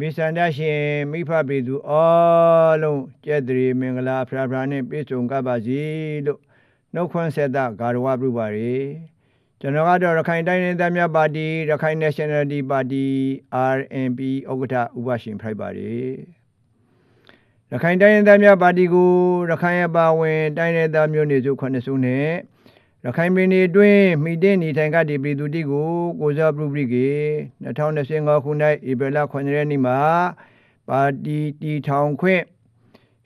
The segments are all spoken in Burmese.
မိစန္ဒရှင်မိဖပေသူအားလုံးကျက်တရီမင်္ဂလာဖရာဖရာနဲ့ပြည့်စုံကြပါစေလို့နှုတ်ခွန်းဆက်တာဂါရဝပြုပါရယ်ကျွန်တော်ကတော့ရခိုင်တိုင်းဒေသများပါတီရခိုင် Nationality Party RNP ဥက္ကဋ္ဌဥပရှင်ဖိုက်ပါရယ်ရခိုင်တိုင်းဒေသများပါတီကိုရခိုင်အပါဝင်တိုင်းဒေသမျိုးနေစု9စုနဲ့ ရခိုင်ပြည်နယ်အတွင်းမိတဲ့နေထိုင်ကတည်ပြည်သူတိကိုကိုစားပြုပြီးကေ2025ခုနှစ်ဧပြီလ9ရက်နေ့မှာပါတီတီထောင်ခွင့်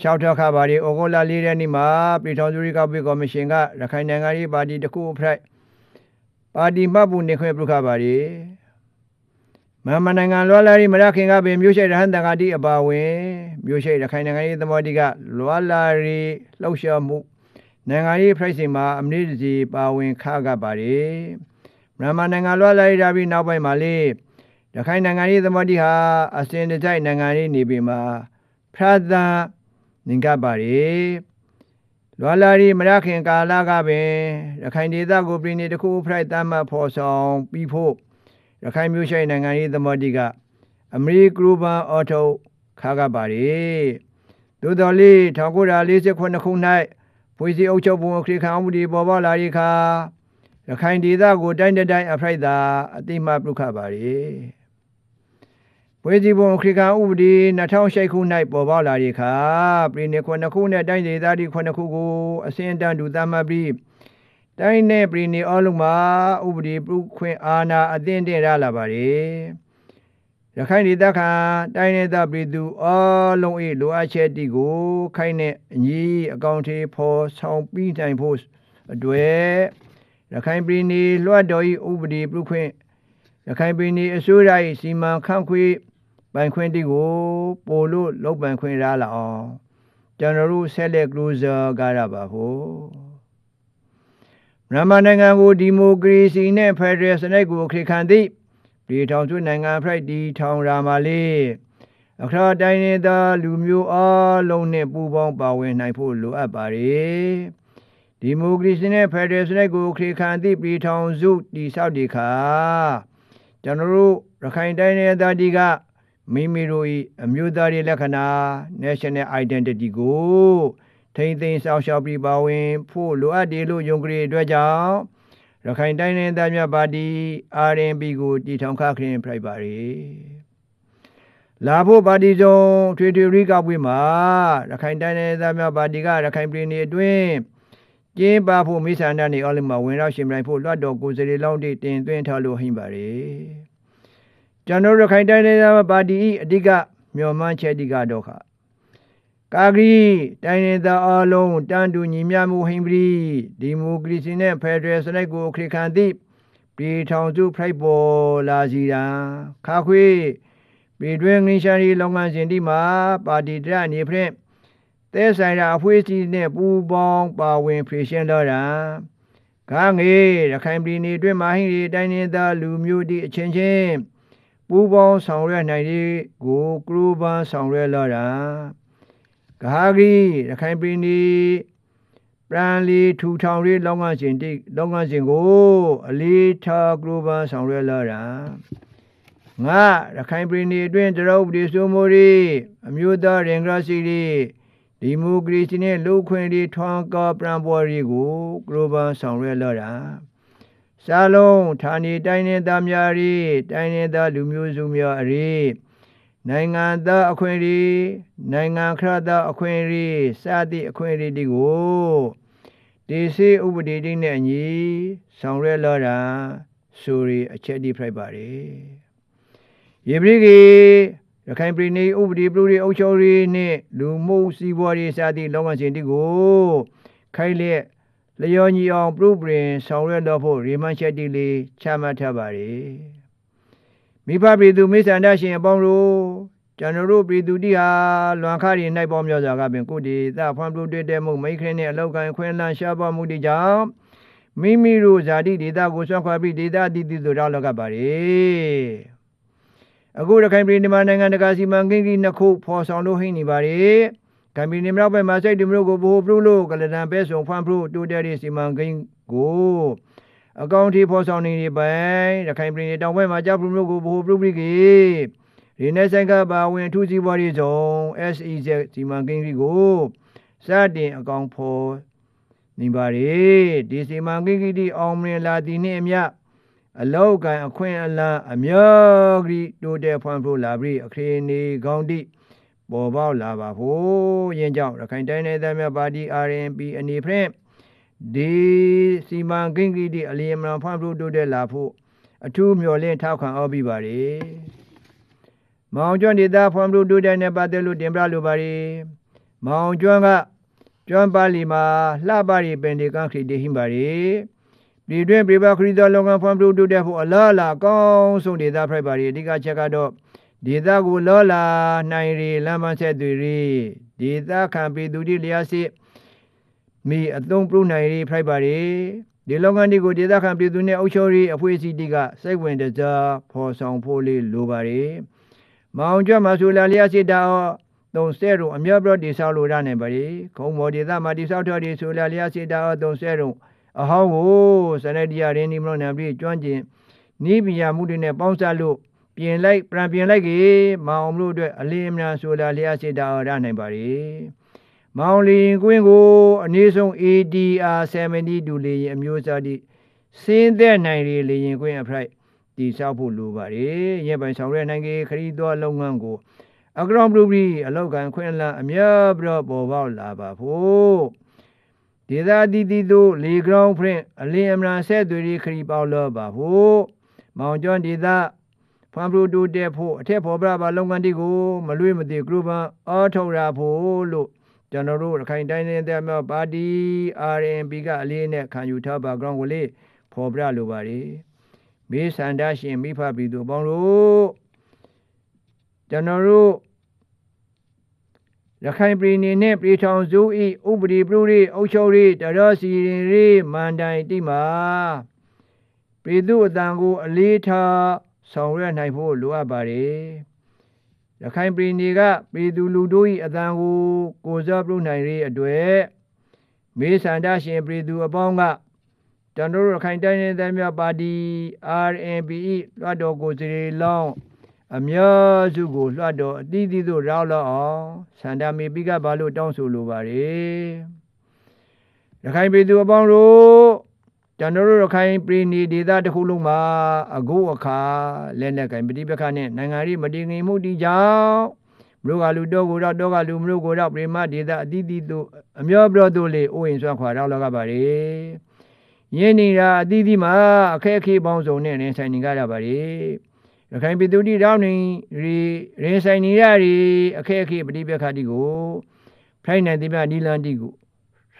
ရှောက်ထောက်ခပါရီဩဂုတ်လ4ရက်နေ့မှာပြည်ထောင်စုရိကပိကော်မရှင်ကရခိုင်နိုင်ငံရေးပါတီတစ်ခုအဖက်ပါတီမှတ်ပူနေခွင့်ပြုခပါရီမမနိုင်ငံလွာလာရီမရခင်ကပင်မြို့ရှိရဟန်တန်ဃာတိအပါဝင်မြို့ရှိရခိုင်နိုင်ငံရေးသမောတိကလွာလာရီလှုပ်ရှားမှု နိုင်ငံရေးဖိုက်စင်မှာအမနစ်စီပါဝင်ခကပါတယ်မြန်မာနိုင်ငံလွှတ်လိုက်ရပြီးနောက်ပိုင်းမှာလေရခိုင်နိုင်ငံရေးသမားတိဟာအစဉ်တစိုက်နိုင်ငံရေးနေပြီမှာဖရသန်နင်ကပါတယ်လွာလာရီမရခင်ကာလကပင်ရခိုင်ဒေသကိုပြည်နေတစ်ခုဖရိုက်တမ်းမှဖော်ဆောင်ပြီးဖို့ရခိုင်မျိုးရှိနိုင်ငံရေးသမားတိကအမေရိကရူဘန်အော်တိုခါကပါတယ်သို့တော်လေး1948ခုနှစ် ဖွေစီအုပ်ချုပ်ပုံအခရိခံမှုဒီပေါ်ပေါက်လာရိခါရခိုင်ဒေသကိုတိုင်းတိုင်းအဖရိုက်သာအတိမပြုခပါရီဖွေစီပုံအခရိခံဥပဒေ2008ခု၌ပေါ်ပေါက်လာရိခါပြည်နယ်ခုနှစ်ခုနဲ့တိုင်းဒေသဒီခုနှစ်ခုကိုအစင်တန်တူသတ်မှတ်ပြီးတိုင်းနဲ့ပြည်နယ်အလုံးမှာဥပဒေပြုခွင့်အာဏာအသင့်တင့်ရလာပါရီ ရခိုင်ဒေသခံတိုင်းဒေသပြည်သူအလုံး၏လိုအပ်ချက်တီကို ခိုင်တဲ့အညီအကောင့်ထေဖော်ဆောင်ပြီးနိုင်ဖို့အတွက်ရခိုင်ပြည်နယ်လွှတ်တော်၏ဥပဒေပြုခွင့်ရခိုင်ပြည်နယ်အစိုးရ၏စီမံခန့်ခွဲပိုင်ခွင့်တီကိုပို့လို့လုပ်ပိုင်ခွင့်ရလာအောင်ကျွန်တော်တို့ဆက်လက် closer ကြရပါဖို့မြန်မာနိုင်ငံကိုဒီမိုကရေစီနဲ့ဖက်ဒရယ်စနစ်ကိုခေခံသည့် ပြည်ထောင်စုနိုင်ငံဖရိုက်တီထောင်ရာမာလေးအခါတိုင်းနေသောလူမျိုးအလုံးနဲ့ပူးပေါင်းပါဝင်နိုင်ဖို့လိုအပ်ပါ रे ဒီမိုကရေစီနဲ့ဖက်ဒရယ်စနစ်ကိုခေခံသည့်ပြည်ထောင်စုတည်ဆောက်ဒီခါကျွန်တော်တို့ရခိုင်တိုင်းနယ်သားဒီကမိမိတို့၏အမျိုးသားရေးလက္ခဏာ national identity ကိုထိမ့်သိမ်းဆောင်ရှောက်ပြီးပါဝင်ဖို့လိုအပ်တယ်လို့ယုံကြည်အတွက်ကြောင့် ရခိုင်တိုင်းနယ်သားများပါတီ RNP ကိုတည်ထောင်ခခရင်ဖိုက်ပါရီလာဖို့ပါတီစုံထွေထွေရိကပွေးမှာရခိုင်တိုင်းနယ်သားများပါတီကရခိုင်ပြည်နယ်အတွင်းကျင်းပဖို့မိဆန္ဒနေအောက်မှာဝင်ရောက်ရှင်ပြိုင်ဖို့လွှတ်တော်ကိုယ်စားလှယ်လောင်းတွေတင်သွင်းထားလို့ဟိမ့်ပါရီကျွန်တော်ရခိုင်တိုင်းနယ်သားပါတီအဓိကမျှော်မှန်းချက်ဒီကတော့ခ ကာဂရီတိုင်းဒေသအလုံးတန်တူညီမျှမှုဟိမ့်ပရီဒီမိုကရေစီနဲ့ဖက်ဒရယ်စနစ်ကိုခေခံသည့်ပြည်ထောင်စုဖိုက်ပေါ်လာစီတာခါခွေပြည်တွင်းငင်းရှာရီလောင်ငန်းစဉ်ဒီမှာပါတီတရအနေဖြင့်တဲဆိုင်ရာအဖွေးစီနဲ့ပူပေါင်းပါဝင်ဖြည့်ရှင်းတော့တာကားငေရခိုင်ပြည်နယ်အတွင်းမှာဟိရီတိုင်းဒေသလူမျိုးဒီအချင်းချင်းပူပေါင်းဆောင်ရွက်နိုင်တဲ့ကိုကရူပန်ဆောင်ရွက်လာတာ ဂဟာဂီရခိုင်ပြည်နယ်ပရန်လီထူထောင်ရေးလောင်းကရှင်တိလောင်းကရှင်ကိုအလေးထားကလိုဘန်ဆောင်ရွက်လာတာငါရခိုင်ပြည်နယ်အတွင်းတရုတ်ပြည်စိုးမိုးရီအမျိုးသားရင်ဂရစီရီဒီမိုကရေစီနဲ့လူခွင့်တွေထွန်းကားပရန်ပေါ်ရီကိုကလိုဘန်ဆောင်ရွက်လာတာစာလုံးဌာနေတိုင်းနေသားများရီတိုင်းနေသားလူမျိုးစုများအရေး နိုင်ငံသားအခွင့်အရေးနိုင်ငံခရသားအခွင့်အရေးစသည့်အခွင့်အရေးတွေကိုဒေစီဥပဒေတိနဲ့အညီဆောင်ရွက်လာတာဆိုရီအချက်ဒီဖိုက်ပါလေယေဘရိကေရခိုင်ပြည်နယ်ဥပဒေပြုရေးအုပ်ချုပ်ရေးနဲ့လူမှုစီးပွားရေးစသည့်လောကရှင်တိကိုခိုင်လက်လျော်ညီအောင်ပြုပြင်ဆောင်ရွက်တော့ဖို့ရီမန်ချက်တီလေးချမှတ်ထားပါလေ မိဘပြည်သူမိစ္ဆန္ဒရှင်အပေါင်းတို့ကျွန်တော်တို့ပြည်သူတိဟာလွန်ခရီ၌ပေါမြောစွာကပင်ကိုတည်သဖွံ့ဖြိုးတိုးတက်မှုမိခရင်းနှင့်အလောက်ကန်ခွင့်လန်းရှားပါမှုတိကြောင့်မိမိတို့ဇာတိဒေသကိုဆွမ်းခွာပြီးဒေသအသီးသီးသို့ရောက်လောက်ကပါလေအခုရခိုင်ပြည်နယ်နိုင်ငံတကာစီမံကိန်းကြီးနှစ်ခုဖော်ဆောင်လို့ဟိနေပါလေကံပြည်နယ်မြောက်ဘက်မှာစိတ်တူမျိုးကိုဘိုးပြုလို့ကလဒံပဲဆုံဖွံ့ဖြိုးတိုးတက်တဲ့စီမံကိန်းကို အကောင့်ထိဖော်ဆောင်နေနေပိုင်ရခိုင်ပြည်နယ်တောင်ဘက်မှာကြောက်ပြုမျိုးကိုဘိုးပြုပြီးကြီးရေနက်ဆိုင်ကပါဝင်အထူးစီးပွားရေးဇုံ SEZ စီမံကိန်းကြီးကိုစတင်အကောင်ဖော်နေပါれဒီစီမံကိန်းကြီးအောင်မြင်လာသည်နှင့်အမျှအလောက်ကန်အခွင့်အလမ်းအများကြီးတိုးတက်ဖွံ့ဖြိုးလာပြီးအခရေနေကောင်းသည့်ပေါ်ပေါက်လာပါဖို့ယင်းကြောင့်ရခိုင်တိုင်းနယ်သားများပါတီ RNP အနေဖြင့် ဒီစီမံကိန်းကြီးအလျင်အမြန်ဖွံ့ဖြိုးတိုးတက်လာဖို့အထူးမျှော်လင့်ထောက်ခံအားပေးပါရယ်မောင်ကျွန်းဒေသဖွံ့ဖြိုးတိုးတက်နေပတ်သက်လို့တင်ပြလိုပါရီမောင်ကျွန်းကကျွန်းပါလီမှာလှပရီပင်ဒီကခရီတေဟိပါရီပြည်တွင်းပြည်ပခရီးသွားလုပ်ငန်းဖွံ့ဖြိုးတိုးတက်ဖို့အလားအလာကောင်းဆုံးဒေသဖိုက်ပါရီအဓိကချက်ကတော့ဒေသကိုလောလာနိုင်ရီလမ်းမဆက်သူရီဒေသခံပြည်သူတွေလျာစစ် မိအသုံးပြုနိုင်ရီဖိုက်ပါရီဒီလုပ်ငန်းတွေကိုဒေသခံပြည်သူနဲ့အုပ်ချုပ်ရေးအဖွဲ့အစည်းတွေကစိတ်ဝင်တစားဖော်ဆောင်ဖို့လေးလိုပါရီမောင်ကျွတ်မဆူလာလျက်စစ်တာသုံးဆဲရုံအမြတ်ပြတိဆောက်လို့ရနိုင်ပါလေခုံမော်ဒေသမှာတိဆောက်ထော်ဒီဆူလာလျက်စစ်တာသုံးဆဲရုံအဟောင်းကိုစရတရရင်းဒီမလို့နံပြီးကျွမ်းကျင်နီးပညာမှုတွေနဲ့ပေါင်းစပ်လို့ပြင်လိုက်ပြန်ပြင်လိုက်ကြီးမောင်တို့အတွက်အလင်းအမြန်ဆူလာလျက်စစ်တာရနိုင်ပါလေ မောင်လီကွင်းကိုအနည်းဆုံး ADR 70ဒူလီအမျိုးအစားတိစင်းသက်နိုင်လေလေရင်ကွင်းအဖရိုက်တည်ဆောက်ဖို့လိုပါတယ်။ရက်ပိုင်ဆောင်ရွက်နိုင်ကြီးခရီးသွားလုပ်ငန်းကိုအကရောင်ပလူပရီအလောက်ကန်ခွင့်လန်းအများပြတော့ပေါ်ပေါက်လာပါဖို့ဒေသတည်တည်တို့လေကရောင်ဖရင်အလင်းအမရန်ဆက်သွေးခရီးပေါလောပါဖို့မောင်ကျွန်းဒေသဖန်ပလူတိုတက်ဖို့အထက်ဖော်ပြပါလုပ်ငန်းတွေကိုမလွေမသိဂရုပန်အောထုတ်ရဖို့လို့ ကျွန်တော်တို့ရခိုင်တိုင်းနေတဲ့မြောက်ပါတီ RNP ကအလေးနဲ့ခံယူထားပါကြောင်းကိုလေးဖော်ပြလိုပါတယ်မေးစန္ဒရှင်မိဖပြည်သူပေါင်းတို့ကျွန်တော်တို့ရခိုင်ပြည်နယ်နဲ့ပြည်ထောင်စုဤဥပဒေပြုရေးအုပ်ချုပ်ရေးတရစီရင်ရေးမန်တိုင်တိမှာပြည်သူအတန်ကိုအလေးထားဆောင်ရွက်နိုင်ဖို့လိုအပ်ပါတယ် ရခိုင်ပြည်နယ်ကပြည်သူလူထု၏အတန်ကိုကိုစားပြုနိုင်ရေးအတွက်မေးစန္ဒရှင်ပြည်သူအပေါင်းကကျွန်တော်တို့ရခိုင်တိုင်းရင်းသားများပါတီ RNP လွှတ်တော်ကိုယ်စားလှယ်လောင်းအများစုကိုလွှတ်တော်အသီးသီးသို့ရောက်လောက်အောင်စန္ဒမေပိကဘာလို့တောင်းဆိုလိုပါれရခိုင်ပြည်သူအပေါင်းတို့ ကျွန်တော်တို့ရခိုင်ပြည်နယ်ဒေသတစ်ခုလုံးမှာအကုအခါလက်နက်ကင်ပဋိပက္ခနဲ့နိုင်ငံရေးမတည်ငြိမ်မှုတိကြောင့်မလို့ကလူတော့ကိုတော့တော့ကလူမလို့ကိုတော့ပြိမဒေသအသီးသီးတို့အမျောပြတော့တို့လေအိုးရင်ဆွမ်းခွာတော့လောက်ပါれယင်းနေတာအသီးသီးမှာအခက်အခဲပေါင်းစုံနဲ့နေဆိုင်နေကြရပါလေရခိုင်ပြည်သူတိတောင်းနေရီရင်ဆိုင်နေရရီအခက်အခဲပဋိပက္ခတိကိုဖိုင်နိုင်တိပြနီလန်တိကို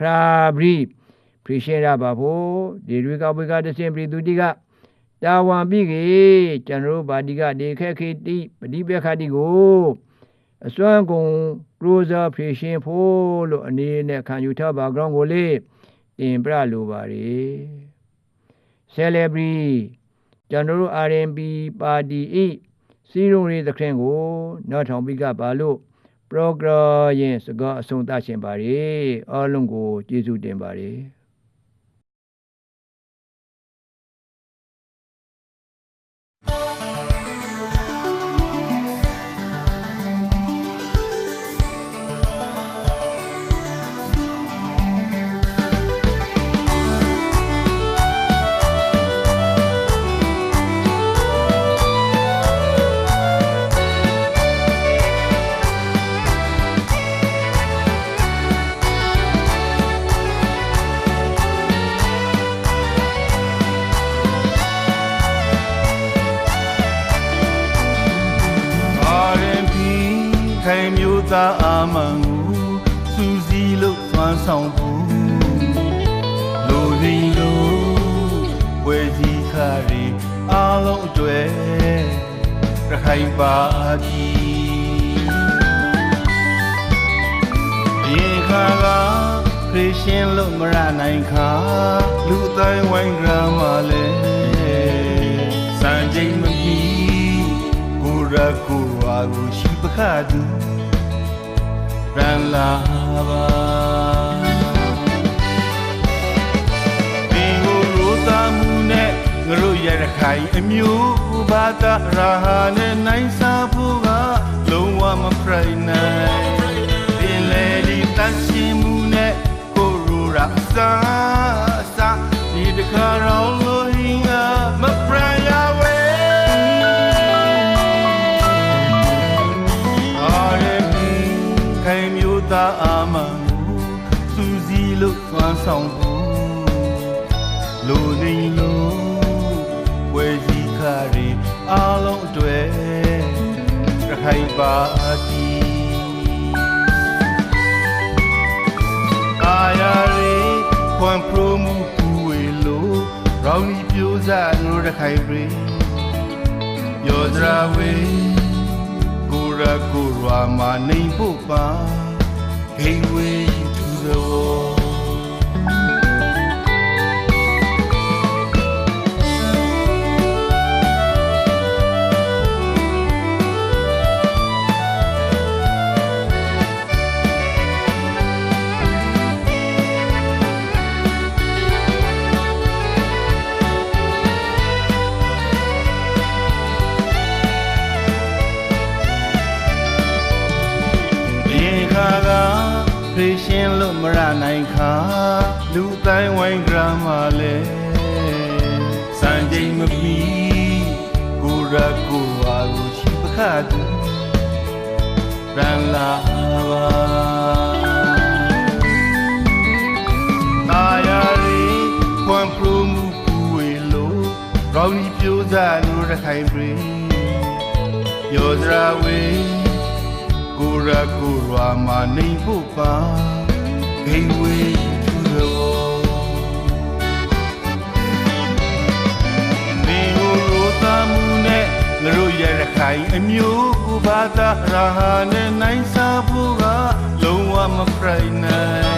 ရာဘရီ ဖရီရှေရပါဖို့ဒီတွေကဝေကတစင်ပြည်သူတိကတာဝန်ပြီးကြီးကျွန်တော်တို့ဗာတိကဒီခက်ခဲတိပဋိပက္ခတိကိုအစွမ်းကုန်ကရိုဇာဖရီရှင်းဖို့လို့အနေနဲ့ခံယူထားပါကြောင်းကိုလေးတင်ပြလိုပါရီ celebrity ကျွန်တော်တို့ RNP ပါတီဤစီရုံရေးသခင်ကိုနောက်ထောင်ပြီးကပါလို့ program ရင်စကားအဆုံးသတ်ရှင်ပါရီအားလုံးကိုကျေးဇူးတင်ပါရီ။ သားအာမန်ကိုစူးစီးလို့သွမ်းဆောင်ဖို့လိုရင်းလို့ဝယ်စီခါရီအားလုံးအတွေ့ရခိုင်ပါကြီးရေခါကခရစ်ရှင်လို့မရနိုင်ခါလူအတိုင်းဝိုင်းကြမှာလဲစံချိန်မမီကိုရကိုဝါကိုရှိပခတူ ရန်လာပါဒီကိုရိုသာမှုနဲ့ငါတို့ရရခိုင်အမျိုးဘာသာရာဟာနဲ့နိုင်စားဖို့ကဖရိုင်နိုင်ပင်လေဒီတန်ရှင်မှုနဲ့ကိုရူရာအစားအစားဒီတခါတော့လို့ဟင်းကမဖရိုင် မျိုးသားအာမန်ကိုစူးစီးလို့သွမ်းဆောင်ဖို့လိုနေလို့ဝယ်စီခါရီအားလုံးအတွေ့ရခိုင်ပါတီအာရရီခွန်ပရိုမူပူဝေလို့ရောင်ဒီပြိုးစားလို့ရခိုင်ရီယောဒရာဝေကိုရကိုရွာမှာနေဖို့ပါ Gateway to the world ရှင်လို့မရနိုင်ခါလူတိုင်းဝိုင်းကြမှာလဲစံချိန်မပီကိုရကိုဝါကိုရှိပခတ်သူရန်လာပါနာယာရီကွန်ပရိုမူပူဝေလို့ရောင်ဒီပြိုးစားလို့ရခိုင်ပြည်ယောဒရာဝေကိုရကိုရွာမှာနေဖို့ပါ ငါတို့ရရခိုင်အမျိုးကိုဘာသာရာဟာနဲ့နိုင်စားဖို့ကလုံးဝမဖရိုင်နိုင်